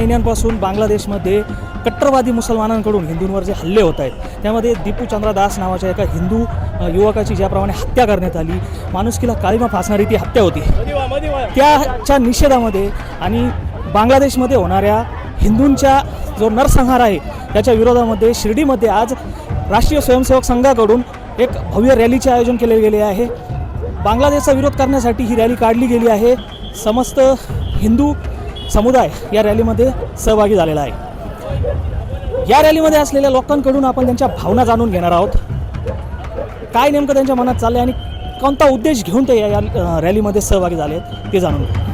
महिन्यांपासून बांगलादेशमध्ये कट्टरवादी मुसलमानांकडून हिंदूंवर जे हल्ले होत आहेत त्यामध्ये दीपू चंद्रा दास नावाच्या एका हिंदू युवकाची ज्याप्रमाणे हत्या करण्यात आली माणुसकीला काळीमा फासणारी ती हत्या होती. त्याच्या निषेधामध्ये आणि बांगलादेशमध्ये होणाऱ्या हिंदूंच्या जो नरसंहार आहे त्याच्या विरोधामध्ये शिर्डीमध्ये आज राष्ट्रीय स्वयंसेवक संघाकडून एक भव्य रॅलीचे आयोजन केले गेले आहे. बांगलादेशचा विरोध करण्यासाठी ही रॅली काढली गेली आहे. समस्त हिंदू समुदाय या रॅलीमध्ये सहभागी झालेला आहे. या रॅलीमध्ये असलेल्या लोकांकडून आपण त्यांच्या भावना जाणून घेणार आहोत. काय नेमकं त्यांच्या मनात चाललं आहे आणि कोणता उद्देश घेऊन ते या रॅलीमध्ये सहभागी झाले आहेत ते जाणून घेऊ.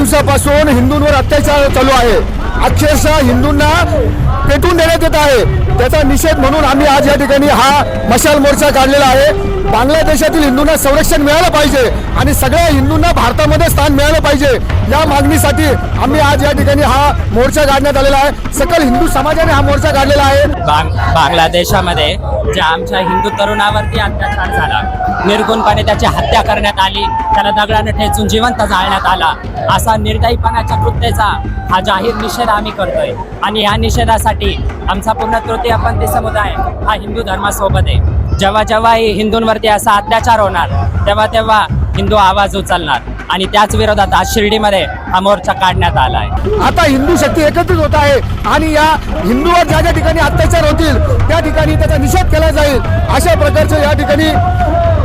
दिवसापासून हिंदूंवर अत्याचार चालू आहे. अक्षरशः हिंदूंना पेटून देण्यात येत आहे. त्याचा निषेध म्हणून आम्ही आज या ठिकाणी हा मशाल मोर्चा काढलेला आहे. बांगलादेशातील हिंदूंना संरक्षण मिळालं पाहिजे आणि सगळ्या हिंदूंना भारतामध्ये स्थान मिळालं पाहिजे या मागणीसाठी आम्ही आज या ठिकाणी हा मोर्चा काढण्यात आलेला आहे. सकल हिंदू समाजाने हा मोर्चा काढलेला आहे. बांग बांगलादेशामध्ये ज्या आमच्या हिंदू तरुणावरती अत्याचार झाला निर्गुणपणे त्याची हत्या करण्यात आली त्याला दगडाने ठेचून जिवंत जाळण्यात आला असा निर्दयीपणाच्या कृत्याचा हा जाहीर निषेध आम्ही करतोय. आणि या निषेधासाठी आमचा पूर्ण तृतीयपंथी समुदाय हा हिंदू धर्मासोबत आहे. जेव्हा जेव्हा हिंदूंवरती असा अत्याचार होणार तेव्हा तेव्हा हिंदू आवाज उचलणार आणि त्याच विरोधात आज शिर्डीमध्ये हा मोर्चा काढण्यात आला आहे आता हिंदू शक्ती एकत्रित होत आहे आणि या हिंदूवर ज्या ज्या ठिकाणी अत्याचार होतील त्या ठिकाणी त्याचा निषेध केला जाईल. अशा प्रकारचं या ठिकाणी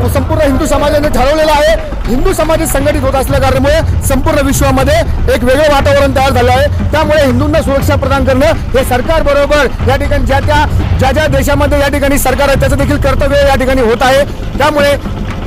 संपूर्ण हिंदू समाजाने ठरवलेलं आहे. हिंदू समाज संघटित होत असल्या कारणामुळे संपूर्ण विश्वामध्ये एक वेगळं वातावरण तयार झालं आहे. त्यामुळे हिंदूंना सुरक्षा प्रदान करणं हे सरकार बरोबर या ठिकाणी ज्या त्या ज्या ज्या देशामध्ये या ठिकाणी सरकार आहे त्याचं देखील कर्तव्य या ठिकाणी होत आहे. त्यामुळे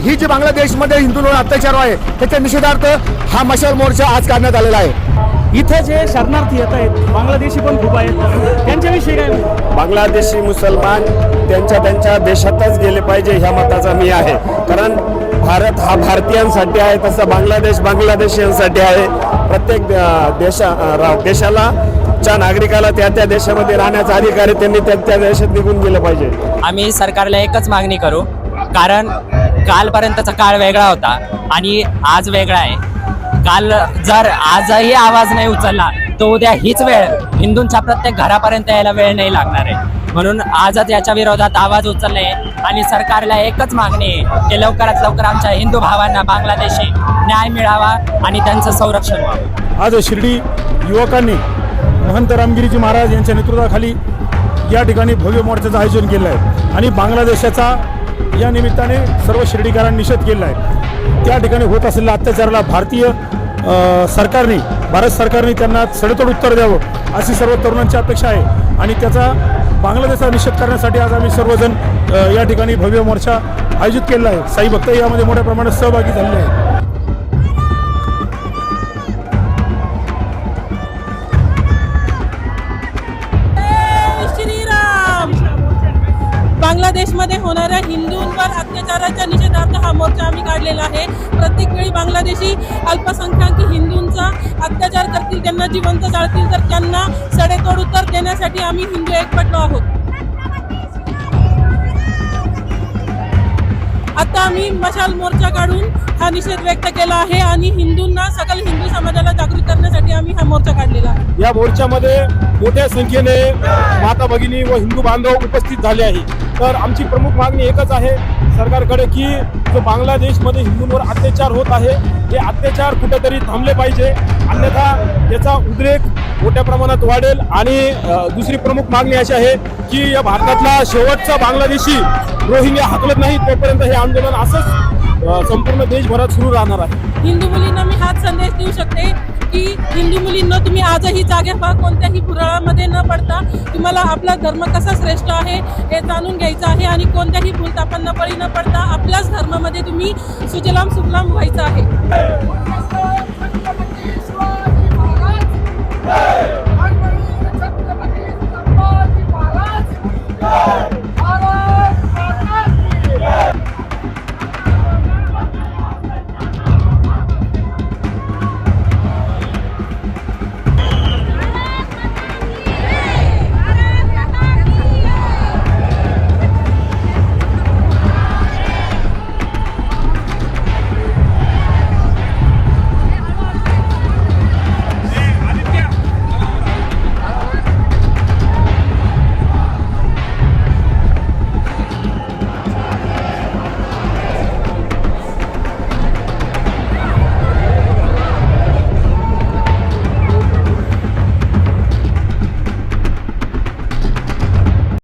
ही जी बांगलादेशमध्ये हिंदूंवर अत्याचार आहे त्याच्या निषेधार्थ हा मशाल मोर्चा आज काढण्यात आलेला आहे. इथे जे शरणार्थी येत आहेत बांगलादेशी पण खूप आहेत. त्यांच्याविषयी काय बांगलादेशी मुसलमान त्यांच्या त्यांच्या देशातच गेले पाहिजे ह्या मताचा मी आहे. कारण भारत हा भारतीयांसाठी आहे तसं बांगलादेश बांगलादेशीयांसाठी आहे. प्रत्येक देशा देशाला च्या नागरिकाला त्या त्या देशामध्ये राहण्याचा अधिकार आहे त्यांनी त्या त्या देशात निघून गेलं पाहिजे. आम्ही सरकारला एकच मागणी करू कारण कालपर्यंतचा काळ वेगळा होता आणि आज वेगळा आहे. काल जर आजही आवाज नाही उचलला तो उद्या हीच वेळ. हिंदूंच्या प्रत्येक घरापर्यंत यायला वेळ नाही लागणार आहे. म्हणून आजच याच्या विरोधात आवाज उचलले आणि सरकारला एकच मागणी आहे की लवकरात लवकर आमच्या हिंदू भावांना बांगलादेशी न्याय मिळावा आणि त्यांचं संरक्षण व्हावं. आज शिर्डी युवकांनी महंत रामगिरीजी महाराज यांच्या नेतृत्वाखाली या ठिकाणी भव्य मोर्चाचं आयोजन केलं आहे. आणि बांगलादेशाचा या निमित्ताने सर्व शिर्डीकरांनी निषेध केला आहे. त्या ठिकाणी होत असलेल्या अत्याचाराला भारतीय सरकारने भारत सरकारने त्यांना सडेतोड उत्तर द्यावं अशी सर्व तरुणांची अपेक्षा आहे. आणि त्याचा बांगलादेशचा निषेध करण्यासाठी आज आम्ही सर्वजण या ठिकाणी भव्य मोर्चा आयोजित केला आहे. साई भक्त यामध्ये मोठ्या प्रमाणात सहभागी झालेले आहेत. बांगलादेशमध्ये होणाऱ्या हिंदूंवर अत्याचाराच्या निषेधार्थ हा मोर्चा आम्ही काढलेला आहे. प्रत्येक वेळी बांगलादेशी अल्पसंख्याक हिंदूंचा अत्याचार करतील त्यांना जिवंत जाळतील तर त्यांना सडेतोड उत्तर देण्यासाठी आम्ही हिंदू एकपटलो आहोत. आता आम्ही मशाल मोर्चा काढून हा निषेध व्यक्त केला आहे आणि हिंदूंना सकल हिंदू समाजाला जागृत करण्यासाठी आम्ही हा मोर्चा काढलेला आहे. या मोर्चामध्ये मोठ्या संख्येने माता भगिनी व हिंदू बांधव उपस्थित झाले आहे तर आमची प्रमुख मागणी एकच आहे सरकारकडे की जो बांगलादेशमध्ये हिंदूंवर अत्याचार होत आहे हे अत्याचार कुठेतरी थांबले पाहिजे. अन्यथा याचा उद्रेक मोठ्या प्रमाणात वाढेल. आणि दुसरी प्रमुख मागणी अशी आहे की या भारतातला शेवटचा बांगलादेशी रोहिंग्या हाकलत नाही तोपर्यंत हे आंदोलन असंच संपूर्ण देशभरात सुरू राहणार आहे. हिंदू मुलींना मी हाच संदेश देऊ शकते की हिंदू मुलींना तुम्ही आजही जागे व्हा कोणत्याही भुराळामध्ये न पडता. तुम्हाला आपला धर्म कसा श्रेष्ठ आहे हे जाणून घ्यायचं आहे आणि कोणत्याही भूलतापांना बळी न पडता आपल्याच धर्मामध्ये तुम्ही सुजलाम सुफलाम व्हायचं आहे.